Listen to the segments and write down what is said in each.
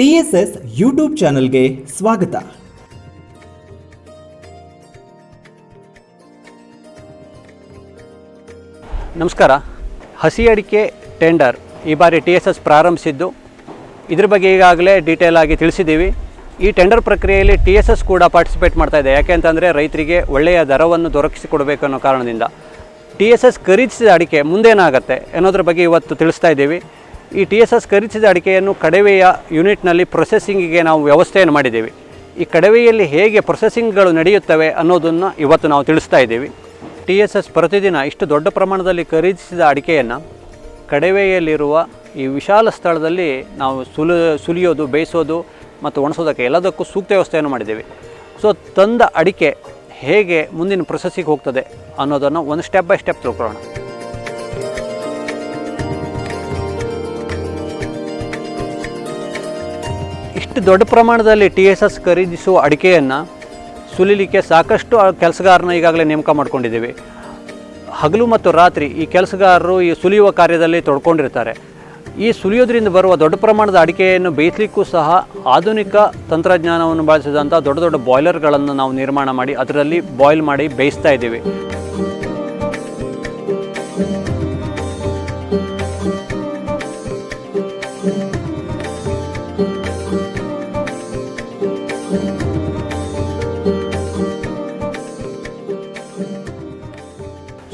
T S S YouTube ಚಾನಲ್ಗೆ ಸ್ವಾಗತ. ನಮಸ್ಕಾರ. ಹಸಿ ಅಡಿಕೆ ಟೆಂಡರ್ ಈ ಬಾರಿ ಟಿ ಎಸ್ ಎಸ್ ಪ್ರಾರಂಭಿಸಿದ್ದು. ಇದ್ರ ಬಗ್ಗೆ ಈಗಾಗಲೇ ಡೀಟೇಲ್ ಆಗಿ ತಿಳಿಸಿದ್ದೀವಿ. ಈ ಟೆಂಡರ್ ಪ್ರಕ್ರಿಯೆಯಲ್ಲಿ ಟಿ ಎಸ್ ಎಸ್ ಕೂಡ ಪಾರ್ಟಿಸಿಪೇಟ್ ಮಾಡ್ತಾ ಇದೆ. ಯಾಕೆ ಅಂತಂದರೆ ರೈತರಿಗೆ ಒಳ್ಳೆಯ ದರವನ್ನು ದೊರಕಿಸಿಕೊಡಬೇಕು ಅನ್ನೋ ಕಾರಣದಿಂದ. ಟಿ ಎಸ್ ಎಸ್ ಖರೀದಿಸಿದ ಅಡಿಕೆ ಮುಂದೇನಾಗತ್ತೆ ಅನ್ನೋದ್ರ ಬಗ್ಗೆ ಇವತ್ತು ತಿಳಿಸ್ತಾ ಇದ್ದೀವಿ. ಈ ಟಿ ಎಸ್ ಎಸ್ ಖರೀದಿಸಿದ ಅಡಿಕೆಯನ್ನು ಕಡವೆಯ ಯೂನಿಟ್ನಲ್ಲಿ ಪ್ರೊಸೆಸಿಂಗಿಗೆ ನಾವು ವ್ಯವಸ್ಥೆಯನ್ನು ಮಾಡಿದ್ದೇವೆ. ಈ ಕಡವೆಯಲ್ಲಿ ಹೇಗೆ ಪ್ರೊಸೆಸಿಂಗ್ಗಳು ನಡೆಯುತ್ತವೆ ಅನ್ನೋದನ್ನು ಇವತ್ತು ನಾವು ತಿಳಿಸ್ತಾ ಇದ್ದೀವಿ. ಟಿ ಎಸ್ ಎಸ್ ಪ್ರತಿದಿನ ಇಷ್ಟು ದೊಡ್ಡ ಪ್ರಮಾಣದಲ್ಲಿ ಖರೀದಿಸಿದ ಅಡಿಕೆಯನ್ನು ಕಡವೆಯಲ್ಲಿರುವ ಈ ವಿಶಾಲ ಸ್ಥಳದಲ್ಲಿ ನಾವು ಸುಲು, ಸುಲಿಯೋದು, ಬೇಯಿಸೋದು ಮತ್ತು ಒಣಸೋದಕ್ಕೆ ಎಲ್ಲದಕ್ಕೂ ಸೂಕ್ತ ವ್ಯವಸ್ಥೆಯನ್ನು ಮಾಡಿದ್ದೇವೆ. ಸೊ ತಂದ ಅಡಿಕೆ ಹೇಗೆ ಮುಂದಿನ ಪ್ರೊಸೆಸ್ಸಿಗೆ ಹೋಗ್ತದೆ ಅನ್ನೋದನ್ನು ಒಂದು ಸ್ಟೆಪ್ ಬೈ ಸ್ಟೆಪ್ ತಿಳ್ಕೊಳ್ಳೋಣ. ಇಷ್ಟು ದೊಡ್ಡ ಪ್ರಮಾಣದಲ್ಲಿ ಟಿ ಎಸ್ ಎಸ್ ಖರೀದಿಸುವ ಅಡಿಕೆಯನ್ನು ಸುಲಿಲಿಕ್ಕೆ ಸಾಕಷ್ಟು ಕೆಲಸಗಾರನ ಈಗಾಗಲೇ ನೇಮಕ ಮಾಡ್ಕೊಂಡಿದ್ದೀವಿ. ಹಗಲು ಮತ್ತು ರಾತ್ರಿ ಈ ಕೆಲಸಗಾರರು ಈ ಸುಲಿಯುವ ಕಾರ್ಯದಲ್ಲಿ ತೊಡ್ಕೊಂಡಿರ್ತಾರೆ. ಈ ಸುಲಿಯೋದ್ರಿಂದ ಬರುವ ದೊಡ್ಡ ಪ್ರಮಾಣದ ಅಡಿಕೆಯನ್ನು ಬೇಯಿಸಲಿಕ್ಕೂ ಸಹ ಆಧುನಿಕ ತಂತ್ರಜ್ಞಾನವನ್ನು ಬಳಸಿದಂಥ ದೊಡ್ಡ ದೊಡ್ಡ ಬಾಯ್ಲರ್ಗಳನ್ನು ನಾವು ನಿರ್ಮಾಣ ಮಾಡಿ ಅದರಲ್ಲಿ ಬಾಯ್ಲ್ ಮಾಡಿ ಬೇಯಿಸ್ತಾ ಇದ್ದೀವಿ.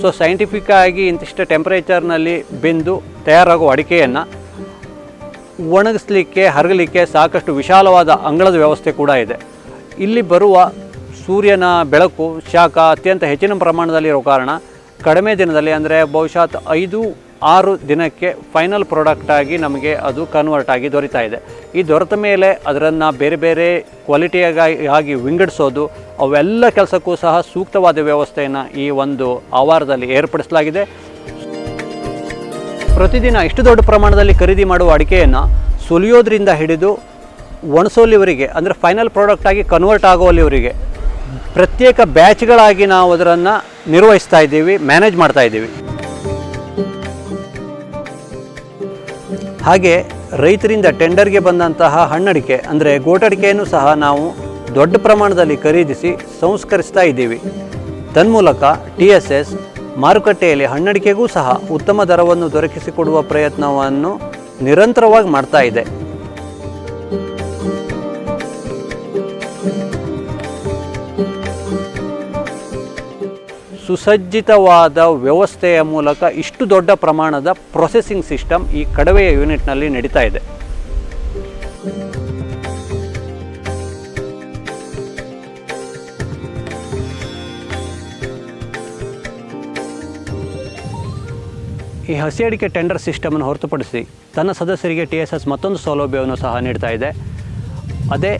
ಸೊ ಸೈಂಟಿಫಿಕ್ ಆಗಿ ಇಂತಿಷ್ಟು ಟೆಂಪ್ರೇಚರ್ನಲ್ಲಿ ಬೆಂದು ತಯಾರಾಗುವ ಅಡಿಕೆಯನ್ನು ಒಣಗಿಸ್ಲಿಕ್ಕೆ, ಹರಗಲಿಕ್ಕೆ ಸಾಕಷ್ಟು ವಿಶಾಲವಾದ ಅಂಗಳದ ವ್ಯವಸ್ಥೆ ಕೂಡ ಇದೆ. ಇಲ್ಲಿ ಬರುವ ಸೂರ್ಯನ ಬೆಳಕು ಶಾಖ ಅತ್ಯಂತ ಹೆಚ್ಚಿನ ಪ್ರಮಾಣದಲ್ಲಿರೋ ಕಾರಣ ಕಡಿಮೆ ದಿನದಲ್ಲಿ ಅಂದರೆ ಬಹುಶಃ ಐದು ಆರು ದಿನಕ್ಕೆ ಫೈನಲ್ ಪ್ರಾಡಕ್ಟಾಗಿ ನಮಗೆ ಅದು ಕನ್ವರ್ಟ್ ಆಗಿ ದೊರೀತಾ ಇದೆ. ಈ ದೊರೆತ ಮೇಲೆ ಅದರನ್ನು ಬೇರೆ ಬೇರೆ ಕ್ವಾಲಿಟಿಯಾಗಿ ಆಗಿ ವಿಂಗಡಿಸೋದು, ಅವೆಲ್ಲ ಕೆಲಸಕ್ಕೂ ಸಹ ಸೂಕ್ತವಾದ ವ್ಯವಸ್ಥೆಯನ್ನು ಈ ಒಂದು ಆವಾರದಲ್ಲಿ ಏರ್ಪಡಿಸಲಾಗಿದೆ. ಪ್ರತಿದಿನ ಇಷ್ಟು ದೊಡ್ಡ ಪ್ರಮಾಣದಲ್ಲಿ ಖರೀದಿ ಮಾಡುವ ಅಡಿಕೆಯನ್ನು ಸುಲಿಯೋದ್ರಿಂದ ಹಿಡಿದು ಒಣಸೋಲಿವರಿಗೆ, ಅಂದರೆ ಫೈನಲ್ ಪ್ರಾಡಕ್ಟಾಗಿ ಕನ್ವರ್ಟ್ ಆಗೋಲಿವರಿಗೆ ಪ್ರತ್ಯೇಕ ಬ್ಯಾಚ್ಗಳಾಗಿ ನಾವು ಅದರನ್ನು ನಿರ್ವಹಿಸ್ತಾ ಇದ್ದೀವಿ ಮ್ಯಾನೇಜ್ ಮಾಡ್ತಾ ಇದ್ದೀವಿ. ಹಾಗೆ ರೈತರಿಂದ ಟೆಂಡರ್ಗೆ ಬಂದಂತಹ ಹಣ್ಣಡಿಕೆ, ಅಂದರೆ ಗೋಟಡಿಕೆಯನ್ನು ಸಹ ನಾವು ದೊಡ್ಡ ಪ್ರಮಾಣದಲ್ಲಿ ಖರೀದಿಸಿ ಸಂಸ್ಕರಿಸ್ತಾ ಇದ್ದೀವಿ. ತನ್ಮೂಲಕ ಟಿ ಎಸ್ ಎಸ್ ಮಾರುಕಟ್ಟೆಯಲ್ಲಿ ಹಣ್ಣಡಿಕೆಗೂ ಸಹ ಉತ್ತಮ ದರವನ್ನು ದೊರಕಿಸಿಕೊಡುವ ಪ್ರಯತ್ನವನ್ನು ನಿರಂತರವಾಗಿ ಮಾಡ್ತಾ ಇದೆ. ಸುಸಜ್ಜಿತವಾದ ವ್ಯವಸ್ಥೆಯ ಮೂಲಕ ಇಷ್ಟು ದೊಡ್ಡ ಪ್ರಮಾಣದ ಪ್ರೊಸೆಸಿಂಗ್ ಸಿಸ್ಟಮ್ ಈ ಕಡವೆಯ ಯೂನಿಟ್ನಲ್ಲಿ ನಡೀತಾ ಇದೆ. ಈ ಹಸಿ ಅಡಿಕೆ ಟೆಂಡರ್ ಸಿಸ್ಟಮನ್ನು ಹೊರತುಪಡಿಸಿ ತನ್ನ ಸದಸ್ಯರಿಗೆ ಟಿ ಎಸ್ ಎಸ್ ಮತ್ತೊಂದು ಸೌಲಭ್ಯವನ್ನು ಸಹ ನೀಡ್ತಾ ಇದೆ. ಅದೇ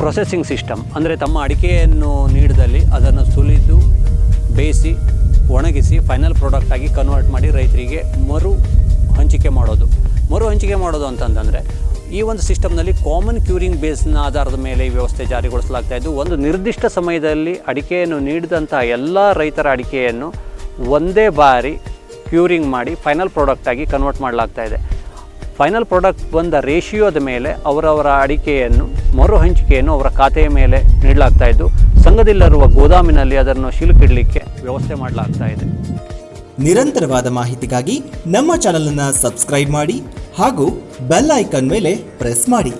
ಪ್ರೊಸೆಸಿಂಗ್ ಸಿಸ್ಟಮ್ ಅಂದರೆ ತಮ್ಮ ಅಡಿಕೆಯನ್ನು ನೀಡಿದಲ್ಲಿ ಅದನ್ನು ಬೇಯಿಸಿ, ಒಣಗಿಸಿ ಫೈನಲ್ ಪ್ರಾಡಕ್ಟಾಗಿ ಕನ್ವರ್ಟ್ ಮಾಡಿ ರೈತರಿಗೆ ಮರು ಹಂಚಿಕೆ ಮಾಡೋದು. ಮರು ಹಂಚಿಕೆ ಮಾಡೋದು ಅಂತಂದರೆ, ಈ ಒಂದು ಸಿಸ್ಟಮ್ನಲ್ಲಿ ಕಾಮನ್ ಕ್ಯೂರಿಂಗ್ ಬೇಸ್ನ ಆಧಾರದ ಮೇಲೆ ಈ ವ್ಯವಸ್ಥೆ ಜಾರಿಗೊಳಿಸಲಾಗ್ತಾ ಇದ್ದು, ಒಂದು ನಿರ್ದಿಷ್ಟ ಸಮಯದಲ್ಲಿ ಅಡಿಕೆಯನ್ನು ನೀಡಿದಂಥ ಎಲ್ಲ ರೈತರ ಅಡಿಕೆಯನ್ನು ಒಂದೇ ಬಾರಿ ಕ್ಯೂರಿಂಗ್ ಮಾಡಿ ಫೈನಲ್ ಪ್ರಾಡಕ್ಟಾಗಿ ಕನ್ವರ್ಟ್ ಮಾಡಲಾಗ್ತಾ ಇದೆ. ಫೈನಲ್ ಪ್ರಾಡಕ್ಟ್ ಬಂದ ರೇಷಿಯೋದ ಮೇಲೆ ಅವರವರ ಅಡಿಕೆಯನ್ನು, ಮರು ಹಂಚಿಕೆಯನ್ನು ಅವರ ಖಾತೆಯ ಮೇಲೆ ನೀಡಲಾಗ್ತಾ ಇದ್ದು, ಸಂಘದಲ್ಲಿರುವ ಗೋದಾಮಿನಲ್ಲಿ ಅದನ್ನು ಶಿಲುಕಿಡಲಿಕ್ಕೆ ವ್ಯವಸ್ಥೆ ಮಾಡಲಾಗ್ತಾ ಇದೆ. ನಿರಂತರವಾದ ಮಾಹಿತಿಗಾಗಿ ನಮ್ಮ ಚಾನಲನ್ನು ಸಬ್ಸ್ಕ್ರೈಬ್ ಮಾಡಿ ಹಾಗೂ ಬೆಲ್ ಐಕಾನ್ ಮೇಲೆ ಪ್ರೆಸ್ ಮಾಡಿ.